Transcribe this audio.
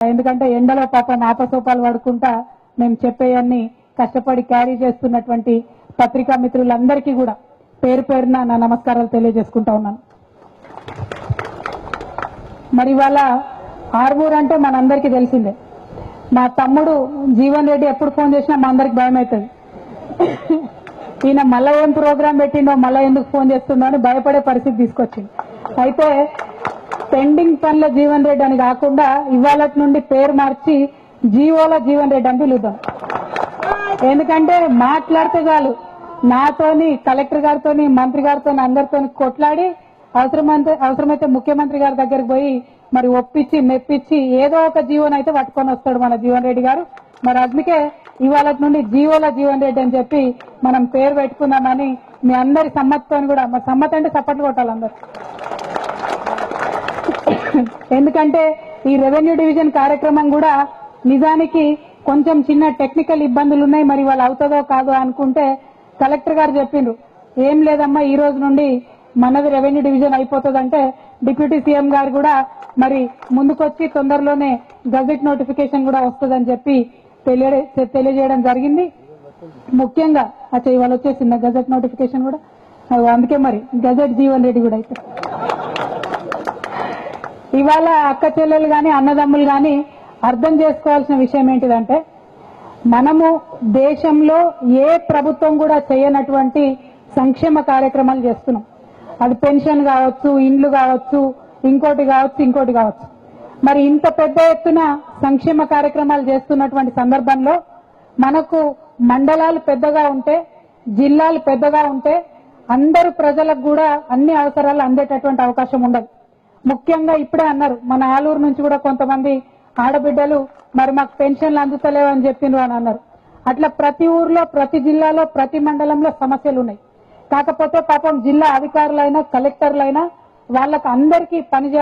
ఎందుకంటే ఎండలో పాప నాపసోపాలు పడుకుంటా మేము చెప్పేయన్ని కష్టపడి క్యారీ చేస్తున్నటువంటి పత్రికా మిత్రులందరికీ కూడా పేరు పేరున నా నమస్కారాలు తెలియజేసుకుంటా ఉన్నాను. మరి ఇవాళ ఆర్మూర్ అంటే మనందరికీ తెలిసిందే. మా తమ్ముడు జీవన్ రెడ్డి ఎప్పుడు ఫోన్ చేసినా మా అందరికి భయం అవుతుంది ఈయన మళ్ళా ఏం ప్రోగ్రాం పెట్టిండో మళ్ళా ఎందుకు ఫోన్ చేస్తుండో అని భయపడే పరిస్థితి తీసుకొచ్చింది. అయితే పెండింగ్ పనుల జీవన్ రెడ్డి అని కాకుండా ఇవాళ నుండి పేరు మార్చి జీవోల జీవన్ రెడ్డి అని పిలుద్దాం. ఎందుకంటే మాట్లాడితే చాలు. నాతోని కలెక్టర్ గారితోని మంత్రి గారితో అందరితోని కొట్లాడి అవసరమైతే అవసరమైతే ముఖ్యమంత్రి గారి దగ్గరికి పోయి మరి ఒప్పించి మెప్పించి ఏదో ఒక జీవన్ అయితే పట్టుకొని వస్తాడు మన జీవన్ రెడ్డి గారు. మరి అందుకే ఇవాళ నుండి జీవోల జీవన్ రెడ్డి అని చెప్పి మనం పేరు పెట్టుకుందామని మీ అందరి సమ్మతితో కూడా మరి సమ్మతి అంటే చప్పట్లు కొట్టాలి అందరు. ఎందుకంటే ఈ రెవెన్యూ డివిజన్ కార్యక్రమం కూడా నిజానికి కొంచెం చిన్న టెక్నికల్ ఇబ్బందులు ఉన్నాయి. మరి వాళ్ళు అవుతుందో కాదో అనుకుంటే కలెక్టర్ గారు చెప్పిండ్రు. ఏం లేదమ్మా ఈ రోజు నుండి మనది రెవెన్యూ డివిజన్ అయిపోతుందంటే డిప్యూటీ సీఎం గారు కూడా మరి ముందుకొచ్చి తొందరలోనే గజెట్ నోటిఫికేషన్ కూడా వస్తుందని చెప్పి తెలియ- తెలియజేయడం జరిగింది. ముఖ్యంగా అచ్చా ఇవాళ వచ్చేసింది గజెట్ నోటిఫికేషన్ కూడా? అందుకే మరి గజెట్ జీవన్ రెడ్డి కూడా అయితే. ఇవాళ అక్క చెల్లెలు కానీ అన్నదమ్ములు కానీ అర్థం చేసుకోవాల్సిన విషయం ఏంటిదంటే మనము దేశంలో ఏ ప్రభుత్వం కూడా చేయనటువంటి సంక్షేమ కార్యక్రమాలు చేస్తున్నాం. అది పెన్షన్ కావచ్చు ఇండ్లు కావచ్చు ఇంకోటి కావచ్చు ఇంకోటి కావచ్చు. మరి ఇంత పెద్ద ఎత్తున సంక్షేమ కార్యక్రమాలు చేస్తున్నటువంటి సందర్భంలో మనకు మండలాలు పెద్దగా ఉంటే జిల్లాలు పెద్దగా ఉంటే అందరు ప్రజలకు కూడా అన్ని అవసరాలు అందేటటువంటి అవకాశం ఉండదు. ముఖ్యంగా ఇప్పుడే అన్నారు మన ఆలూరు నుంచి కూడా కొంతమంది ఆడబిడ్డలు మరి మాకు పెన్షన్లు అందుతలేవు అని చెప్పిండ్రు అని అన్నారు. అట్లా ప్రతి ఊర్లో ప్రతి జిల్లాలో ప్రతి మండలంలో సమస్యలు ఉన్నాయి. కాకపోతే పాపం జిల్లా అధికారులైనా కలెక్టర్లైనా వాళ్ళకి అందరికీ పని